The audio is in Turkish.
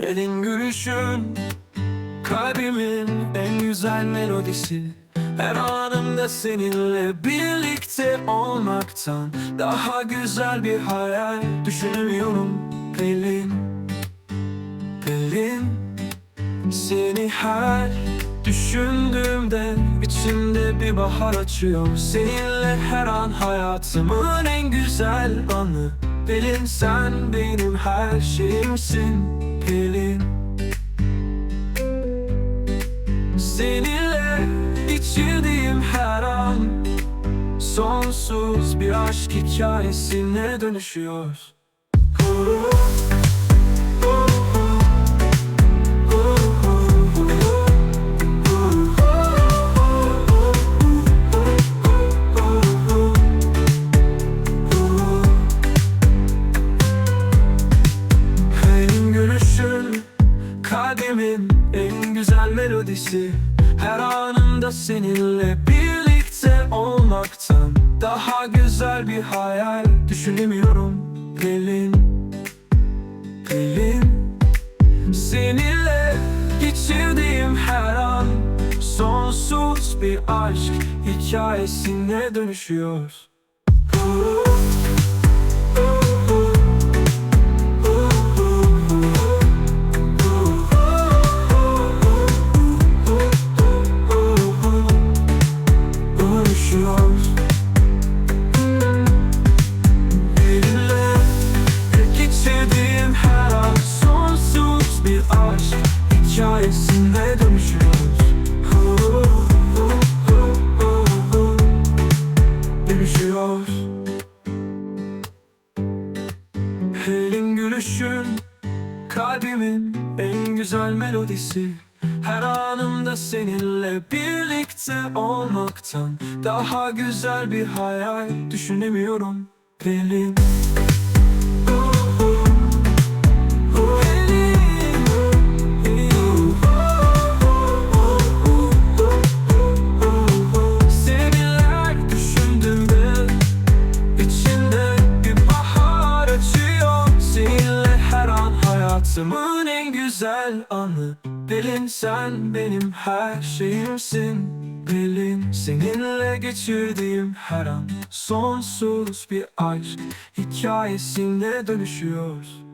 Elin gülüşün Kalbimin en güzel melodisi. Her anımda seninle birlikte olmaktan Daha güzel bir hayal düşünemiyorum Pelin Pelin Seni her düşündüğümde içimde bir bahar açıyor. Seninle her an hayatımın en güzel anı. Pelin sen benim her şeyimsin Pelin Seninle geçirdiğim her an Sonsuz bir aşk hikayesine dönüşüyor. Benim melodisi Her anımda seninle birlikte olmaktan Daha güzel bir hayal düşünemiyorum. Pelin Pelin. Seninle geçirdiğim her an Sonsuz bir aşk hikayesine dönüşüyor hikayesine dönüşüyor Dönüşüyor. Elin gülüşün Kalbimin en güzel melodisi. Her anımda seninle birlikte olmaktan Daha güzel bir hayal düşünemiyorum. Pelin hayatımın en güzel anı. Pelin sen benim her şeyimsin. Pelin seninle geçirdiğim her an. Sonsuz bir aşk hikayesine dönüşüyor